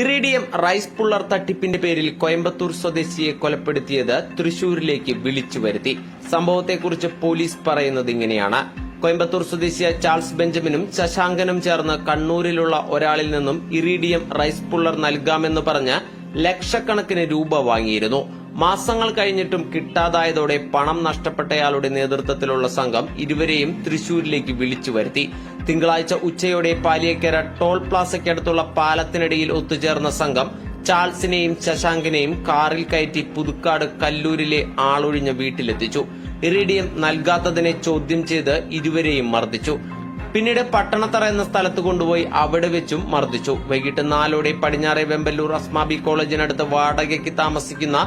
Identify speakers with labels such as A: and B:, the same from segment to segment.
A: Iridium rice puller തട്ടിപ്പിന്റെ പേരിൽ കോയമ്പത്തൂർ സ്വദേശിയെ കൊലപ്പെടുത്തിയത് തൃശൂരിലേക്ക് വിളിച്ചു വരുത്തി. സംഭവത്തെക്കുറിച്ച് പോലീസ് പറയുന്നത് ഇങ്ങനെയാണ്. കോയമ്പത്തൂർ സ്വദേശിയ ചാൾസ് ബെഞ്ചമിനും ശശാങ്കനും ചേർന്ന് കണ്ണൂരിലുള്ള ഒരാളിൽ നിന്നും ഇറിഡിയം റൈസ് പുള്ളർ നൽകാമെന്ന് പറഞ്ഞ് ലക്ഷക്കണക്കിന് രൂപ വാങ്ങിയിരുന്നു. മാസങ്ങൾ കഴിഞ്ഞിട്ടും കിട്ടാതായതോടെ പണം നഷ്ടപ്പെട്ടയാളുടെ നേതൃത്വത്തിലുള്ള സംഘം ഇരുവരെയും തൃശൂരിലേക്ക് വിളിച്ചു വരുത്തി. തിങ്കളാഴ്ച ഉച്ചയോടെ പാലിയക്കര ടോൾ പ്ലാസയ്ക്കടുത്തുള്ള പാലത്തിനിടയിൽ ഒത്തുചേർന്ന സംഘം ചാൾസിനെയും ശശാങ്കിനെയും കാറിൽ കയറ്റി പുതുക്കാട് കല്ലൂരിലെ ആളൊഴിഞ്ഞ വീട്ടിലെത്തിച്ചു. ഇറിഡിയം നൽകാത്തതിനെ ചോദ്യം ചെയ്ത് ഇരുവരെയും മർദ്ദിച്ചു. പിന്നീട് പട്ടണത്തറ എന്ന സ്ഥലത്ത് കൊണ്ടുപോയി അവിടെ വെച്ചും മർദ്ദിച്ചു. വൈകിട്ട് നാലോടെ പടിഞ്ഞാറെ വെമ്പല്ലൂർ അസ്മാബി കോളേജിനടുത്ത് വാടകയ്ക്ക് താമസിക്കുന്ന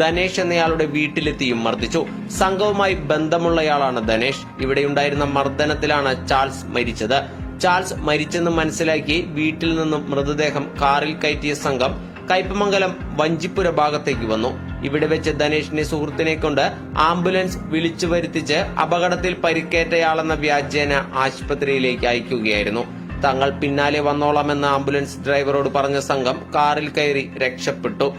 A: ധനേഷ് എന്നയാളുടെ വീട്ടിലെത്തിയും മർദ്ദിച്ചു. സംഘവുമായി ബന്ധമുള്ളയാളാണ് ധനേഷ്. ഇവിടെയുണ്ടായിരുന്ന മർദ്ദനത്തിലാണ് ചാൾസ് മരിച്ചത്. ചാൾസ് മരിച്ചെന്ന് മനസ്സിലാക്കി വീട്ടിൽ നിന്നും മൃതദേഹം കാറിൽ കയറ്റിയ സംഘം കയ്പമംഗലം വഞ്ചിപ്പുര ഭാഗത്തേക്ക് വന്നു. ഇവിടെ വെച്ച് ധനേഷിന്റെ സുഹൃത്തിനെ കൊണ്ട് ആംബുലൻസ് വിളിച്ചു വരുത്തിച്ച് അപകടത്തിൽ പരിക്കേറ്റയാളെന്ന വ്യാജേന ആശുപത്രിയിലേക്ക് അയക്കുകയായിരുന്നു. തങ്ങൾ പിന്നാലെ വന്നോളാമെന്ന് ആംബുലൻസ് ഡ്രൈവറോട് പറഞ്ഞ സംഘം കാറിൽ കയറി രക്ഷപ്പെട്ടു.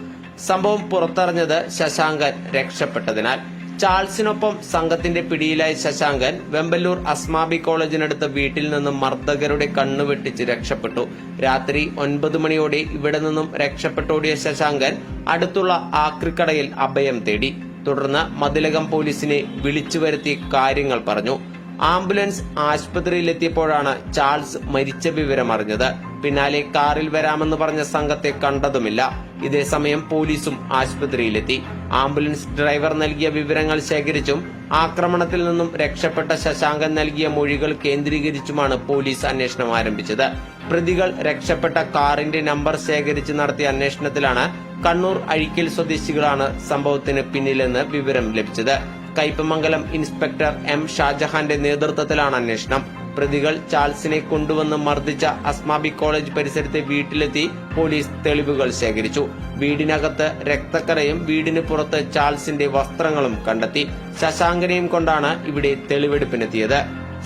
A: സംഭവം പുറത്തറിഞ്ഞത് ശശാങ്കൻ രക്ഷപ്പെട്ടതിനാൽ. ചാൾസിനൊപ്പം സംഘത്തിന്റെ പിടിയിലായ ശശാങ്കൻ വെമ്പല്ലൂർ അസ്മാബി കോളേജിനടുത്ത് വീട്ടിൽ നിന്നും മർദ്ദകരുടെ കണ്ണുവെട്ടിച്ച് രക്ഷപ്പെട്ടു. രാത്രി ഒൻപത് മണിയോടെ ഇവിടെ നിന്നും രക്ഷപ്പെട്ടോടിയ ശശാങ്കൻ അടുത്തുള്ള ആക്രിക്കടയിൽ അഭയം തേടി. തുടർന്ന് മതിലകം പോലീസിനെ വിളിച്ചു വരുത്തി കാര്യങ്ങൾ പറഞ്ഞു. ആംബുലൻസ് ആശുപത്രിയിലെത്തിയപ്പോഴാണ് ചാൾസ് മരിച്ച വിവരം അറിഞ്ഞത് പിന്നാലെ കാറിൽ വരാമെന്ന് പറഞ്ഞ സംഘത്തെ കണ്ടതുമില്ല. ഇതേസമയം പോലീസും ആശുപത്രിയിലെത്തി. ആംബുലൻസ് ഡ്രൈവർ നൽകിയ വിവരങ്ങൾ ശേഖരിച്ചും ആക്രമണത്തിൽ നിന്നും രക്ഷപ്പെട്ട ശശാങ്കൻ നൽകിയ മൊഴികൾ കേന്ദ്രീകരിച്ചുമാണ് പോലീസ് അന്വേഷണം ആരംഭിച്ചത്. പ്രതികൾ രക്ഷപ്പെട്ട കാറിന്റെ നമ്പർ ശേഖരിച്ച് നടത്തിയ അന്വേഷണത്തിലാണ് കണ്ണൂർ അഴിക്കൽ സ്വദേശികളാണ് സംഭവത്തിന് പിന്നിലെന്ന് വിവരം ലഭിച്ചത്. കയ്പമംഗലം ഇൻസ്പെക്ടർ എം ഷാജഹാന്റെ നേതൃത്വത്തിലാണ് അന്വേഷണം. പ്രതികൾ ചാൾസിനെ കൊണ്ടുവന്ന് മർദ്ദിച്ച അസ്മാബി കോളേജ് പരിസരത്തെ വീട്ടിലെത്തി പോലീസ് തെളിവുകൾ ശേഖരിച്ചു. വീടിനകത്ത് രക്തക്കറയും വീടിന് പുറത്ത് ചാൾസിന്റെ വസ്ത്രങ്ങളും കണ്ടെത്തി. ശശാങ്കനെയും കൊണ്ടാണ് ഇവിടെ തെളിവെടുപ്പിനെത്തിയത്.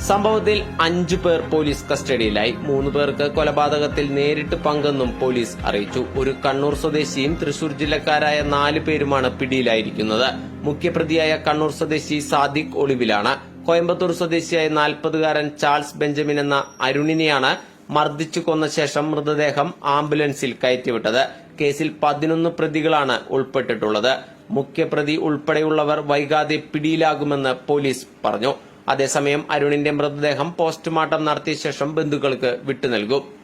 A: സംഭവത്തിൽ അഞ്ചു പേർ പോലീസ് കസ്റ്റഡിയിലായി. മൂന്ന് പേർക്ക് കൊലപാതകത്തിൽ നേരിട്ട് പങ്കെന്നും പോലീസ് അറിയിച്ചു. ഒരു കണ്ണൂർ സ്വദേശിയും തൃശൂർ ജില്ലക്കാരായ നാല് പേരുമാണ് പിടിയിലായിരിക്കുന്നത്. മുഖ്യപ്രതിയായ കണ്ണൂർ സ്വദേശി സാദിഖ് ഒളിവിലാണ്. കോയമ്പത്തൂർ സ്വദേശിയായ നാൽപ്പതുകാരൻ ചാൾസ് ബെഞ്ചമിൻ എന്ന അരുണിനെയാണ് മർദ്ദിച്ചു കൊന്ന ശേഷം മൃതദേഹം ആംബുലൻസിൽ കയറ്റിവിട്ടത്. കേസിൽ പതിനൊന്ന് പ്രതികളാണ് ഉൾപ്പെട്ടിട്ടുള്ളത്. മുഖ്യപ്രതി ഉൾപ്പെടെയുള്ളവർ വൈകാതെ പിടിയിലാകുമെന്ന് പോലീസ് പറഞ്ഞു. അതേസമയം അരുണിന്റെ മൃതദേഹം പോസ്റ്റ്മോർട്ടം നടത്തിയ ശേഷം ബന്ധുക്കൾക്ക് വിട്ടുനൽകും.